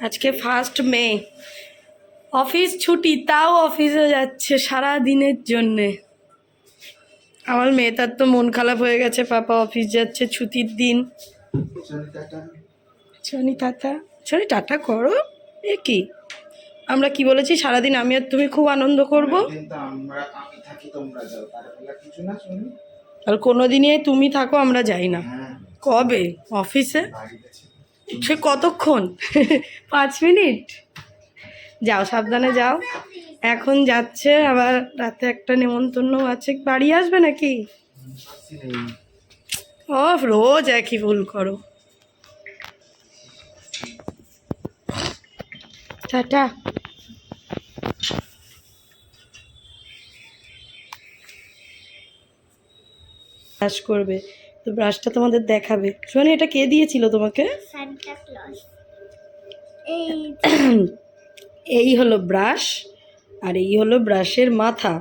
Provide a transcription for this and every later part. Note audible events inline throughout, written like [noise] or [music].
আজকে first May office ছুটি তাও অফিসে যাচ্ছে সারা দিনের জন্যে। আমার মেয়েটার তো মন খারাপ হয়ে গেছে পাপা অফিস যাচ্ছে ছুটির দিন। শনি টাটা। শনি টাটা করো এ কি? আমরা কি বলেছি সারাদিন আমি আর তুমি খুব আনন্দ করব? আর কোনো দিনই তুমি থাকো আমরা যাই না। হ্যাঁ। কবে? অফিসে সে কতক্ষণ? পাঁচ মিনিট? যাও, সাবধানে যাও। এখন যাচ্ছে আবার রাতে একটা নেমন্তন্ন আছে। বাড়ি আসবে নাকি? ও রোজ একই ভুল করো। টাটা। করবে। তো ব্রাশটা তোমাদের দেখাবে। শোনি এটা কে দিয়েছিল তোমাকে? [clears throat] এই হলো ব্রাশ আর এই হলো ব্রাশের মাথা।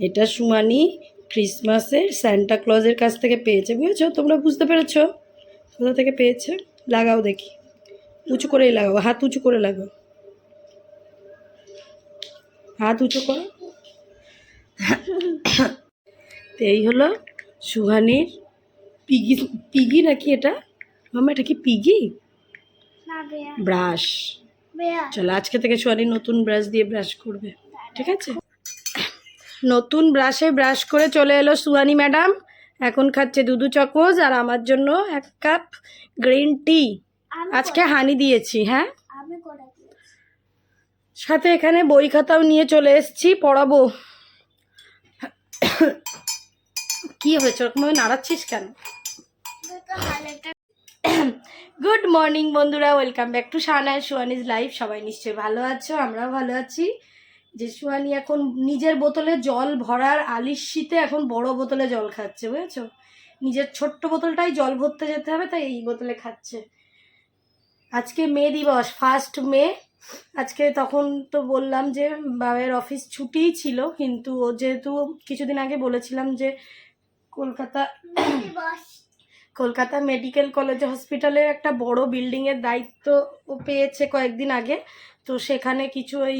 এটা সুমানি ক্রিসমাসের স্যান্টা ক্লজের কাছ থেকে পেয়েছে বুঝেছ? তোমরা বুঝতে পেরেছ? কোথা থেকে পেয়েছে? লাগাও দেখি। উঁচু করেই লাগাও হাত উঁচু করে লাগাও। হাত উঁচু করো। [laughs] তো এই হলো সুহানির পিগি পিগি নাকি এটা? মামা এটা কি পিগি? ব্রাশ। চলো আজকে থেকে সোয়ালি নতুন ব্রাশ দিয়ে ব্রাশ করবে। ঠিক আছে? নতুন ব্রাশে ব্রাশ করে চলে এলো সুয়ানি ম্যাডাম। এখন খাচ্ছে দুধু চকোজ আর আমার জন্য এক কাপ গ্রিন টি। আজকে হানি দিয়েছি হ্যাঁ? সাথে এখানে বই খাতাও নিয়ে চলে এসেছি পড়াবো। কি হয়েছে? ওরকম নাড়াচ্ছিস কেন? গুড মর্নিং বন্ধুরা, ওয়েলকাম ব্যাক টু শাহানায় সুয়ানিজ লাইফ। সবাই নিশ্চয়ই ভালো আছো, আমরাও ভালো আছি। যে সুয়ানি এখন নিজের বোতলে জল ভরার আলিশিতে এখন বড় বোতলে জল খাচ্ছে, বুঝেছ? নিজের ছোট্ট বোতলটাই জল ভরতে যেতে হবে, তাই এই বোতলে খাচ্ছে। আজকে মে দিবস ফার্স্ট মে। আজকে তখন তো বললাম যে, বাবার অফিস ছুটিই ছিল, কিন্তু ও যেহেতু কিছুদিন আগে বলেছিলাম যে, কলকাতা কলকাতা মেডিকেল কলেজ হসপিটালের একটা বড় বিল্ডিংয়ের দায়িত্ব ও পেয়েছে কয়েকদিন আগে। তো সেখানে কিছু ওই,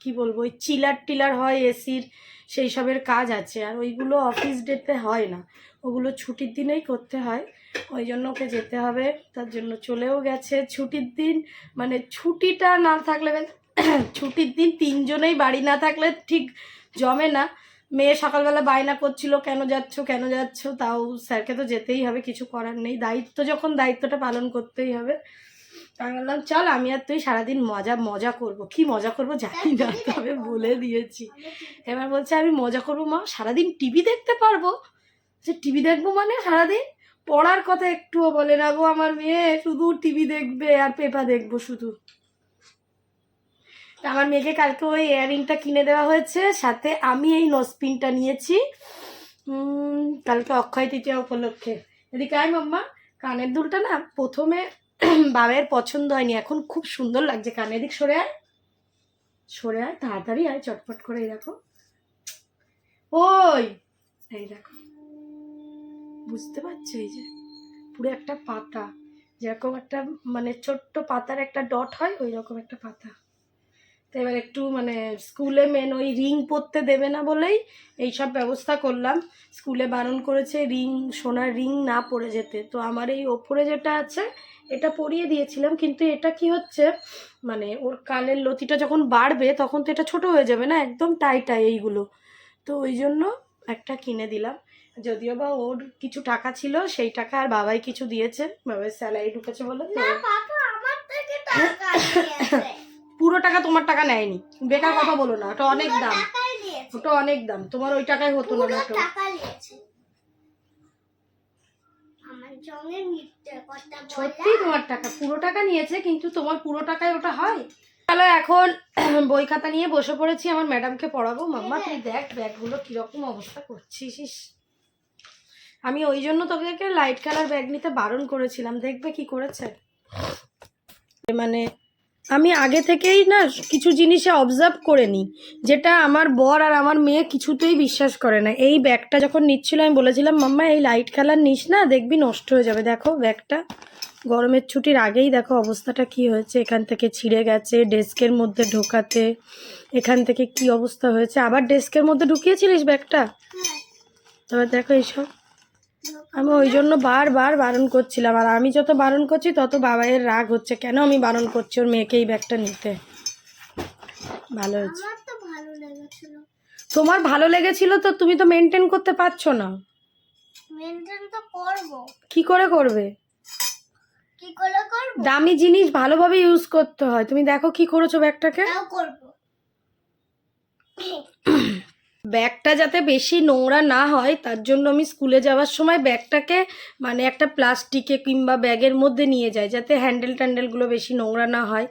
কি বলব, ওই চিলার টিলার হয় এসির, সেই সবের কাজ আছে। আর ওইগুলো অফিস ডেতে হয় না। ওগুলো ছুটির দিনেই করতে হয়। ওই জন্য ওকে যেতে হবে। তার জন্য চলেও গেছে। ছুটির দিন মানে ছুটিটা না থাকলে [clears throat] ছুটির দিন তিনজনেই বাড়ি না থাকলে ঠিক জমে না। মেয়ে সকালবেলা বায়না করছিল, কেন যাচ্ছ কেন যাচ্ছ? তাও স্যারকে তো যেতেই হবে, কিছু করার নেই। দায়িত্ব, যখন দায়িত্বটা পালন করতেই হবে। আমি বললাম, চল, আমি আর তুই সারাদিন মজা মজা করব। কি মজা করব জানি না, তবে বলে দিয়েছি। এবার বলছে, আমি মজা করব মা, সারাদিন টিভি দেখতে পারব? যে টিভি দেখব মানে সারাদিন? পড়ার কথা একটুও বলে না গো আমার মেয়ে, শুধু টিভি দেখবে আর পেপার দেখব শুধু। আমার মেয়েকে কালকে ওই ইয়াররিংটা কিনে দেওয়া হয়েছে, সাথে আমি এই নোসপিনটা নিয়েছি। কালকে অক্ষয় তৃতীয়া উপলক্ষে। এদিকে আয় মাম্মা, কানের দুলটা না প্রথমে [clears throat] বাবের পছন্দ হয়নি, এখন খুব সুন্দর লাগছে। কানের দিক সরে আয়। সরে আয়, তাড়াতাড়ি আয়, চটপট করে এই দেখো। ওই, এই দেখো। বুঝতে পারছ এই যে, পুরো একটা পাতা। যেরকম একটা মানে ছোট্ট পাতার একটা ডট হয় ওই রকম একটা পাতা। তো এবার একটু মানে স্কুলে মেন ওই রিং পরতে দেবে না বলেই এইসব ব্যবস্থা করলাম। স্কুলে বারণ করেছে রিং সোনার রিং না পরে যেতে। তো আমার এই ওপরে যেটা আছে, এটা পরিয়ে দিয়েছিলাম। কিন্তু এটা কি হচ্ছে মানে ওর কানের লতিটা যখন বাড়বে, তখন তো এটা ছোট হয়ে যাবে না? একদম টাইটাই এইগুলো। তো ওই জন্য একটা কিনে দিলাম। যদিও বা ওর কিছু টাকা ছিল, সেই টাকা আর বাবাই কিছু দিয়েছে। বাবার স্যালারি ঢুকেছে বলে না পাপা আমার থেকে টাকা পুরো টাকা তোমার টাকা নেয়নি। বেকার কথা বলো না ওটা অনেক দাম। ওটা অনেক দাম। তোমার ওই টাকায় হতো না কথা সত্যি তোমার টাকা। পুরো টাকা নিয়েছে কিন্তু তোমার পুরো টাকায় ওটা হয়। তাহলে এখন [clears throat] বই খাতা নিয়ে বসে পড়েছি আমার ম্যাডামকে পড়াবো। মাম্মা তুই দেখ ব্যাগগুলো কীরকম অবস্থা করছিস। আমি ওই জন্য তোকে লাইট কালার ব্যাগ নিতে বারণ করেছিলাম। দেখবে কি করেছে। মানে আমি আগে থেকেই না কিছু জিনিসে অবজার্ভ করে নিই যেটা আমার বর আর আমার মেয়ে কিছুতেই বিশ্বাস করে না। এই ব্যাগটা যখন নিচ্ছিল আমি বলেছিলাম মাম্মা এই লাইট কালার নিস না দেখবি নষ্ট হয়ে যাবে। দেখো ব্যাগটা গরমের ছুটির আগেই দেখো অবস্থাটা কি হয়েছে। এখান থেকে ছিঁড়ে গেছে ডেস্কের মধ্যে ঢোকাতে এখান থেকে কি অবস্থা হয়েছে? আবার ডেস্কের মধ্যে ঢুকিয়েছিলিস ব্যাগটা? হ্যাঁ। তবে দেখো এইসব। আমি ওই জন্য বারবার বারণ করছিলাম। আর আমি যত বারণ করছি তত বাবাইয়ের রাগ হচ্ছে। কেন আমি বারণ করছি ওর মেয়েকে এই ব্যাগটা নিতে? ভালো হয়েছে। তোমার ভালো লেগেছিল তো? তুমি তো মেনটেন করতে পারছ না। মেনটেন তো করব। কি করে করবে? কি করে করব? দামি জিনিস ভালোভাবে ইউজ করতে হয়। তুমি দেখো কি করেছ ব্যাগটাকে। করব। [coughs] ব্যাগটা যাতে বেশি নোংরা না হয় তার জন্য আমি স্কুলে যাওয়ার সময় ব্যাগটাকে মানে একটা প্লাস্টিকে কিংবা ব্যাগের মধ্যে নিয়ে যাই যাতে হ্যান্ডেল ট্যান্ডেলগুলো বেশি নোংরা না হয়।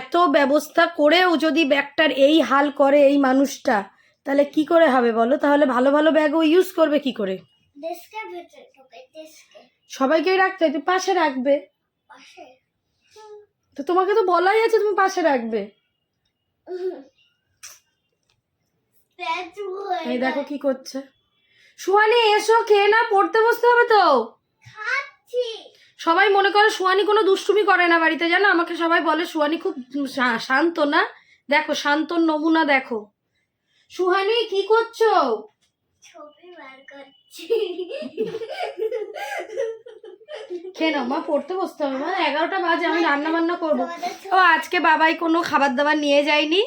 এত ব্যবস্থা করেও যদি ব্যাগটার এই হাল করে এই মানুষটা তাহলে কি করে হবে বলো? তাহলে ভালো ভালো ব্যাগও ইউজ করবে কি করে? সবাইকেই রাখতে হয় তুমি পাশে রাখবে। তো তোমাকে তো বলাই আছে তুমি পাশে রাখবে। এই দেখো কি করছে। সুহানি এসো খেয়ে না পড়তে বসতে হবে তো। সবাই মনে করে সুহানি কোনো দুষ্টুমি করে না বাড়িতে জানো? আমাকে সবাই বলে সুহানি খুব শান্ত না। দেখো শান্তর নমুনা দেখো। সুহানি কি করছ? খেয়ে নাও মা পড়তে বসতে হবে। মা এগারোটা বাজে আমি রান্না বান্না করব। ও আজকে বাবাই কোনো খাবার দাবার নিয়ে যায়নি।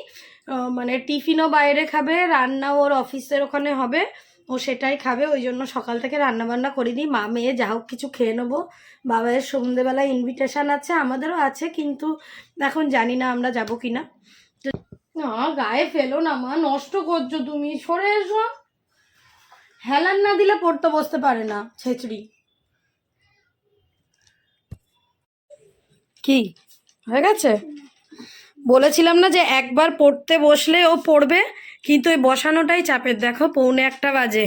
মানে টিফিনও বাইরে খাবে রান্না ওর অফিসের ওখানে হবে। ও সেটাই খাবে, ওই জন্য সকাল থেকে রান্না বান্না করিনি। মা, মেয়ে, যা হোক কিছু খেয়ে নেব। বাবাইয়ের সন্ধ্যেবেলায় ইনভিটেশন আছে, আমাদেরও আছে, কিন্তু এখন জানি না আমরা যাব কি না না, গায়ে ফেলো না মা, নষ্ট করছ তুমি। সরে এসো। হেলান না দিলে পড়তে বসতে পারে না, ছেচড়ি। কি? হয়ে গেছে? বলেছিলাম না যে একবার পড়তে বসলে ও পড়বে কিন্তু ওই বসানোটাই চাপের। দেখো পৌনে একটা বাজে।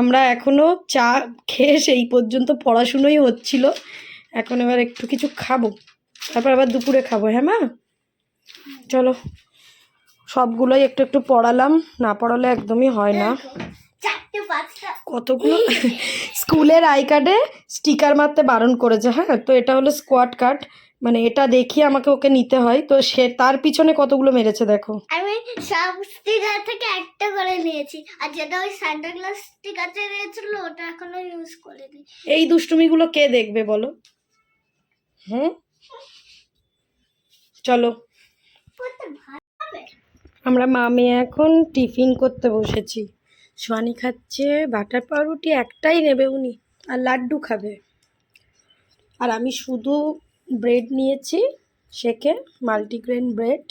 আমরা এখনও চা খেয়ে সেই পর্যন্ত পড়াশুনোই হচ্ছিল। এখন এবার একটু কিছু খাব। তারপর আবার দুপুরে খাব হ্যাঁ মা? চলো। সবগুলোই একটু একটু পড়ালাম। না পড়ালে একদমই হয় না। কতগুলো? স্কুলের আই কার্ডে স্টিকার মারতে বারণ করেছে হ্যাঁ? তো এটা হলো স্কোয়াড কার্ড। মানে এটা দেখিয়ে আমাকে ওকে নিতে হয়। তো সে তার পিছনে কতগুলো মেরেছে দেখো। আমি সব স্টিকার থেকে একটা করে নিয়েছি। আর যেটা ওই সান্টা ক্লাস স্টিকার নিয়েছিল ওটা এখনও ইউজ করিনি। এই দুষ্টুমিগুলো কে দেখবে বলো? হুম চলো। ভালো। হবে আমরা মামে এখন টিফিন করতে বসেছি। সোয়ানি খাচ্ছে বাটার পাউরুটি একটাই নেবে উনি। আর লাড্ডু খাবে। আর আমি শুধু ব্রেড নিয়েছি সেকে মাল্টিগ্রেন ব্রেড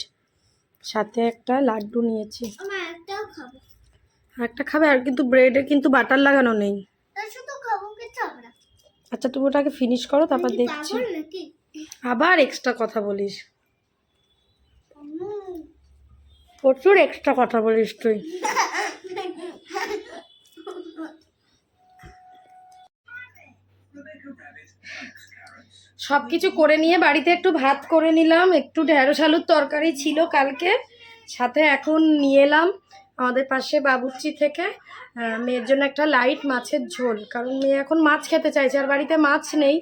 সাথে একটা লাড্ডু নিয়েছি। একটা খাবে আর কিন্তু ব্রেডে কিন্তু বাটার লাগানো নেই। আচ্ছা তুমি ওটাকে ফিনিশ করো তারপর দেখছি। আবার এক্সট্রা কথা বলিস। প্রচুর এক্সট্রা কথা বলিস তুই। [laughs] সব কিছু করে নিয়ে বাড়িতে একটু ভাত করে নিলাম, একটু ঢেঁড়স আলুর তরকারি ছিল কালকে। সাথে এখন নিয়ে এলাম আমাদের পাশে বাবুর্চি থেকে মেয়ের জন্য একটা লাইট মাছের ঝোল, কারণ মেয়ে এখন মাছ খেতে চাইছে, আর বাড়িতে মাছ নেই।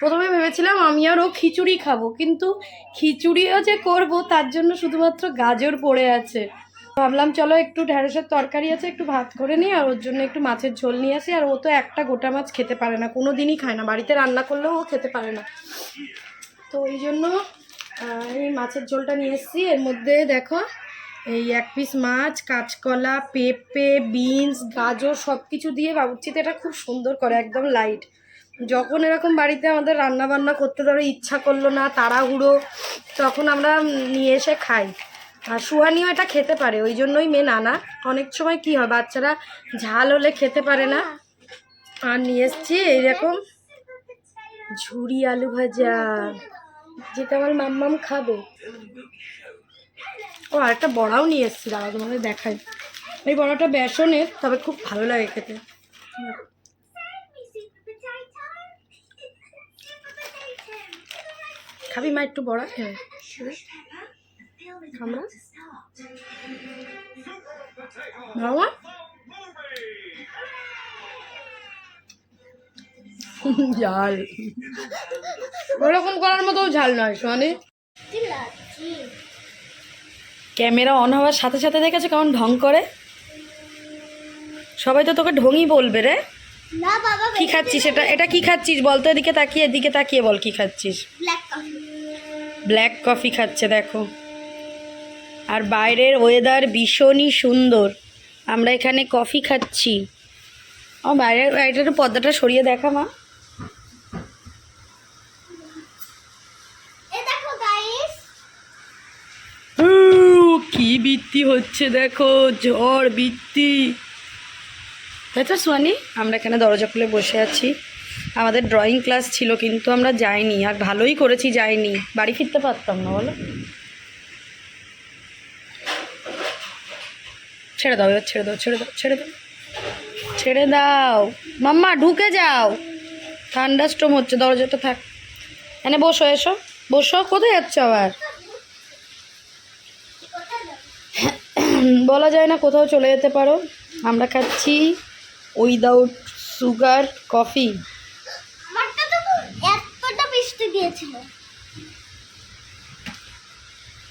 প্রথমে ভেবেছিলাম আমি আর ও খিচুড়ি খাব, কিন্তু খিচুড়িও যে করব তার জন্য শুধুমাত্র গাজর পড়ে আছে। ভাবলাম, চলো একটু ঢ্যাঁড়সের তরকারি আছে, একটু ভাত করে নিই, আর ওর জন্য একটু মাছের ঝোল নিয়ে আসি। আর ও তো একটা গোটা মাছ খেতে পারে না কোনো দিনই খায় না। বাড়িতে রান্না করলেও ও খেতে পারে না। তো ওই জন্য এই মাছের ঝোলটা নিয়ে এসেছি। এর মধ্যে দেখো, এই এক পিস মাছ, কাঁচকলা, পেঁপে, বিনস, গাজর সব কিছু দিয়ে বাবুর্চিতে এটা খুব সুন্দর করে, একদম লাইট যখন এরকম বাড়িতে আমাদের রান্না বান্না করতে ধরো ইচ্ছা করল না, তাড়াহুড়ো, তখন আমরা নিয়ে এসে খাই। আর সুহানিও এটা খেতে পারে, ওই জন্যই মেন আনা। অনেক সময় কি হয়, বাচ্চারা ঝাল হলে খেতে পারে না। আর নিয়ে এসছি এইরকম ঝুড়ি আলু ভাজা, যেটা আমার মাম্মাম খাবে। ও, আর একটা বড়াও নিয়ে এসছি, দাদা তোমাদের দেখাই। এই বড়াটা বেসনের, তবে খুব ভালো লাগে খেতে। খাবি মা, একটু বড়া হ্যাঁ আমরা? বাবা? ঝাল। ওরকম করার মতো ঝাল নয় লাগছে ক্যামেরা অন হওয়ার সাথে সাথে দেখেছ কেমন ঢং করে? সবাই তো তোকে ঢঙই বলবে রে। না বাবা কি খাচ্ছিস এটা? এটা কি খাচ্ছিস? বল তো এদিকে তাকিয়ে এদিকে তাকিয়ে বল কি খাচ্ছিস? ব্ল্যাক কফি ব্ল্যাক কফি খাচ্ছে দেখো। আর বাইরের ওয়েদার ভীষণই সুন্দর। আমরা এখানে কফি খাচ্ছি। ও বাইরের বাইরের পর্দাটা সরিয়ে দেখা মা। কি বৃত্তি হচ্ছে দেখো ঝড় বৃত্তি তাই তো সোয়ানি? আমরা এখানে দরজা খুলে বসে আছি। আমাদের ড্রয়িং ক্লাস ছিল কিন্তু আমরা যাইনি আর ভালোই করেছি যাইনি। বাড়ি ফিরতে পারতাম না বলো। ছেড়ে দাও এবার ছেড়ে দাও ছেড়ে দাও ছেড়ে দাও। ছেড়ে দাও। মাম্মা ঢুকে যাও। ঠান্ডা স্টোম হচ্ছে দরজাটা থাক। এনে বসো এসো। বসো কোথায় যাচ্ছ আবার? বলা যায় না কোথাও চলে যেতে পারো। আমরা খাচ্ছি উইদাউট সুগার কফি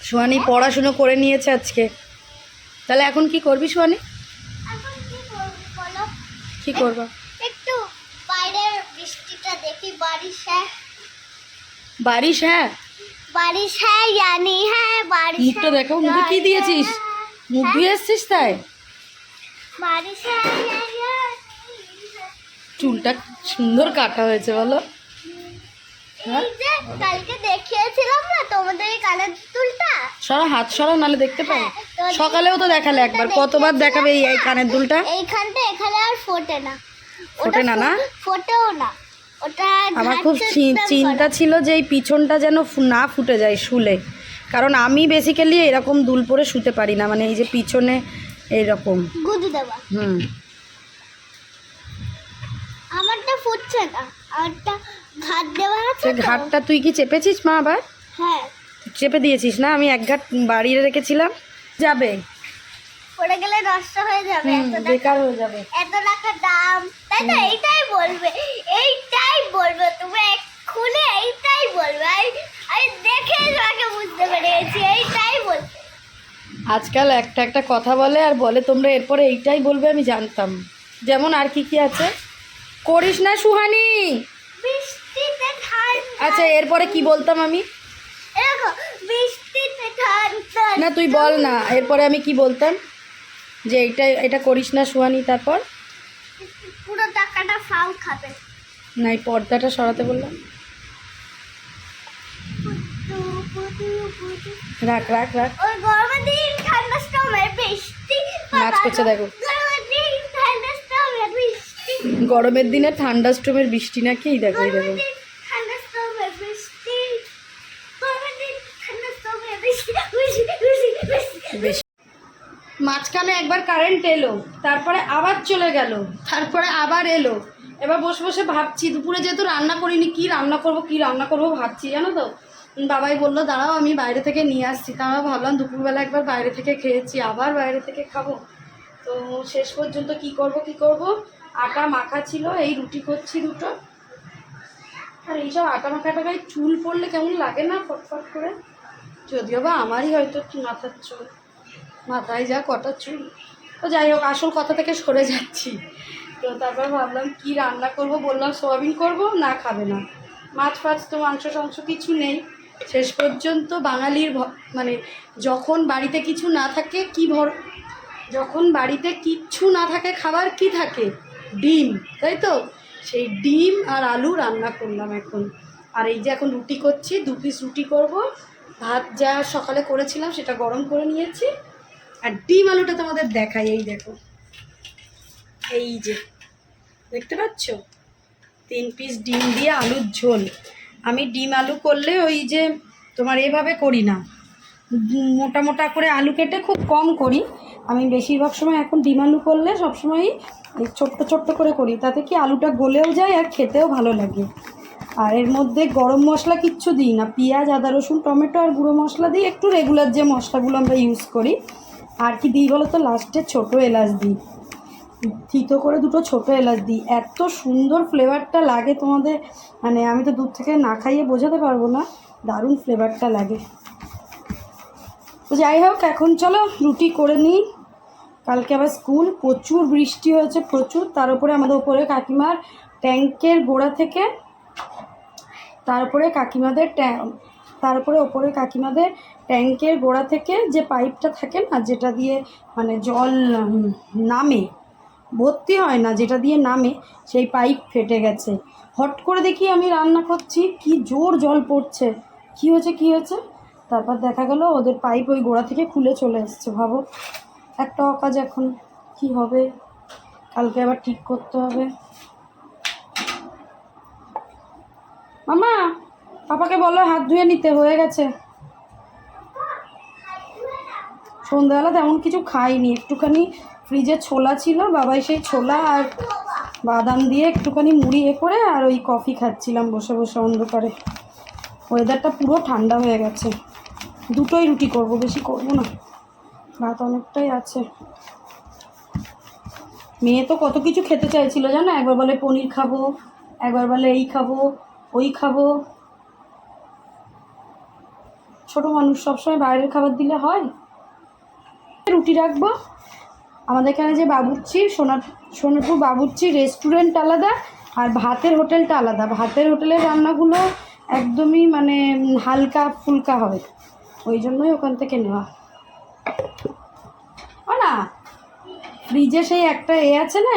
সোয়ানি পড়াশুনো করে নিয়েছে আজকে। তাহলে এখন কি করবি সোয়ানি কি করব একটু বাইরের বৃষ্টিটা দেখি বারিশ হ্যাঁ বারিশ হ্যাঁ? বারিশ হ্যাঁ জানি হ্যাঁ বারিশ মুখটা হ্যাঁ, দেখো মুখে কি দিয়েছিস? মুখ ধুয়ে এসছিস তাই? বারিশ হ্যাঁ হ্যাঁ। চুলটা সুন্দর কাটা হয়েছে বলো। হ্যাঁ? কালকে দেখিয়েছিলাম না তোমাদের কানের দুলটা? সরা হাত সরা নালে দেখতে পাই হ্যাঁ, সকালেও তো দেখালে একবার কতবার দেখাবে এই কানের দুলটা? এইখানটা এখানে আর ফোটে না। ফোটে না, না? ফোটেও না। ওটা আমার খুব চিন্তা ছিল যে এই পিছনটা যেন না ফুটে যায় শুলে। কারণ আমি বেসিক্যালি এরকম দুল পরে শুতে পারি না মানে এই যে পিছনে এইরকম হুম। আমারটা ফুটছে না। আমারটা ঘাট দেওয়া আছে সে ঘাটটা তুই কি চেপেছিস মা আবার? হ্যাঁ। চেপে দিয়েছিস না? আমি এক ঘাট বাড়িয়ে রেখেছিলাম। যাবে। পড়ে গেলে নষ্ট হয়ে যাবে হুম, এত টাকা বেকার হয়ে যাবে। এত টাকা দাম। তাই তো এইটাই বলবে এইটাই বলবে তুমি এক্ষুনি এইটাই বলবে। আমি আমি দেখে তোমাকে বুঝতে পেরেছি এইটাই বলবে। আজকাল একটা একটা কথা বলে আর বলে তোমরা এরপরে এইটাই বলবে আমি জানতাম। যেমন আর কি কি আছে? করিস না সুহানি। আচ্ছা এরপরে কি বলতাম আমি? না তুই বল না। এরপরে আমি কি বলতাম? যে এটা এটা করিস না সুহানি তারপর? পুরো টাকাটা ফাউ খাবে। না এই পর্দাটা সরাতে বললাম। রাখ রাখ রাখ। ওই গরমের দিন স্টমের বৃষ্টি নাচ করছে দেখো। গরমের দিনে ঠান্ডা স্টোমের বৃষ্টি নাকি এই দেখো এই দেখো বেশি। মাঝখানে একবার কারেন্ট এলো তারপরে আবার চলে গেল তারপরে আবার এলো। এবার বসে বসে ভাবছি দুপুরে যেহেতু রান্না করিনি কি রান্না করব কি রান্না করব ভাবছি জানো তো? বাবাই বলল দাঁড়াও আমি বাইরে থেকে নিয়ে আসছি। তারা ভাবলাম দুপুরবেলা একবার বাইরে থেকে খেয়েছি আবার বাইরে থেকে খাব। তো শেষ পর্যন্ত কি করব কি করব? আটা মাখা ছিল, এই রুটি করছি দুটো। আর এইসব আটা মাখা টাকায় চুল পড়লে কেমন লাগে না ফটফট করে? যদিও বা আমারই হয়তো মাথার চুল, মাথায় যা কটা চুল। তো যাই হোক, আসল কথা থেকে সরে যাচ্ছি। তো তারপর ভাবলাম, কি রান্না করব? বললাম, সোয়াবিন করব, না খাবে না। মাছ ফাছ তো মাংস টাংস কিছু নেই। শেষ পর্যন্ত বাঙালির মানে যখন বাড়িতে কিছু না থাকে, কি ভর যখন বাড়িতে কিচ্ছু না থাকে, খাবার কি থাকে? ডিম, তাই তো? সেই ডিম আর আলু রান্না করলাম এখন। আর এই যে এখন রুটি করছি, দু পিস রুটি করব। ভাত যা সকালে করেছিলাম সেটা গরম করে নিয়েছি। আর ডিম আলুটা তোমাদের দেখাই, এই দেখো। এই যে, দেখতে পাচ্ছ? তিন পিস ডিম দিয়ে আলুর ঝোল। আমি ডিম আলু করলে ওই যে তোমার এভাবে করি না। মোটা মোটা করে আলু কেটে খুব কম করি। আমি বেশিরভাগ সময় এখন ডিম আলু করলে সবসময়ই ছোট্ট ছোট্ট করে করি। তাতে কি আলুটা গলেও যায় আর খেতেও ভালো লাগে। আর এর মধ্যে গরম মশলা কিচ্ছু দিই না। পেঁয়াজ, আদা, রসুন, টমেটো আর গুঁড়ো মশলা দিই একটু রেগুলার যে মশলাগুলো আমরা ইউজ করি। আর কি দিই বলো তো লাস্টে ছোটো এলাচ দিই। থিতো করে দুটো ছোটো এলাচ দিই। এত সুন্দর ফ্লেভারটা লাগে তোমাদের। মানে আমি তো দূর থেকে না খাইয়ে বোঝাতে পারব না। দারুণ ফ্লেভারটা লাগে। তো যাই হোক, এখন চলো রুটি করে নিই। কালকে আবার স্কুল, প্রচুর বৃষ্টি হয়েছে, প্রচুর। তার উপরে আমাদের উপরে কাকিমার ট্যাঙ্কের গোড়া থেকে তারপরে কাকিমাদের তারপরে ওপরে কাকিমাদের ট্যাঙ্কের গোড়া থেকে যে পাইপটা থাকে না, যেটা দিয়ে মানে জল নামে, ভর্তি হয় না, যেটা দিয়ে নামে, সেই পাইপ ফেটে গেছে। হট করে দেখি আমি রান্না করছি, কি জোর জল পড়ছে। কি হয়েছে কি হয়েছে? তারপর দেখা গেল ওদের পাইপ ওই গোড়া থেকে খুলে চলে এসছে, ভাবো। একটা অকাজ এখন কি হবে? কালকে আবার ঠিক করতে হবে। মামা, পাপাকে বলো হাত ধুয়ে নিতে, হয়ে গেছে। সন্ধ্যাবেলা তেমন কিছু খাইনি, একটুখানি ফ্রিজে ছোলা ছিল, বাবাই সেই ছোলা আর বাদাম দিয়ে একটুখানি মুড়ি এ করে আর ওই কফি খাচ্ছিলাম বসে বসে অন্ধকারে। ওয়েদারটা পুরো ঠান্ডা হয়ে গেছে। দুটোই রুটি করব, বেশি করব না। ভাত অনেকটাই আছে। মেয়ে তো কত কিছু খেতে চাইছিল জানো? একবার বলে পনির খাব, একবার বলে এই খাব, ওই খাব। ছোট মানুষ সবসময় বাইরের খাবার দিলে হয়। রুটি রাখব। আমাদের এখানে যে বাবুর্চি সোনা সোনারপুর বাবুর্চি রেস্টুরেন্ট আলাদা আর ভাতের হোটেলটা আলাদা। ভাতের হোটেলের রান্নাগুলো একদমই মানে হালকা ফুলকা হয় ওই জন্যই ওখান থেকে নেওয়া। না ফ্রিজে সেই একটা এ আছে না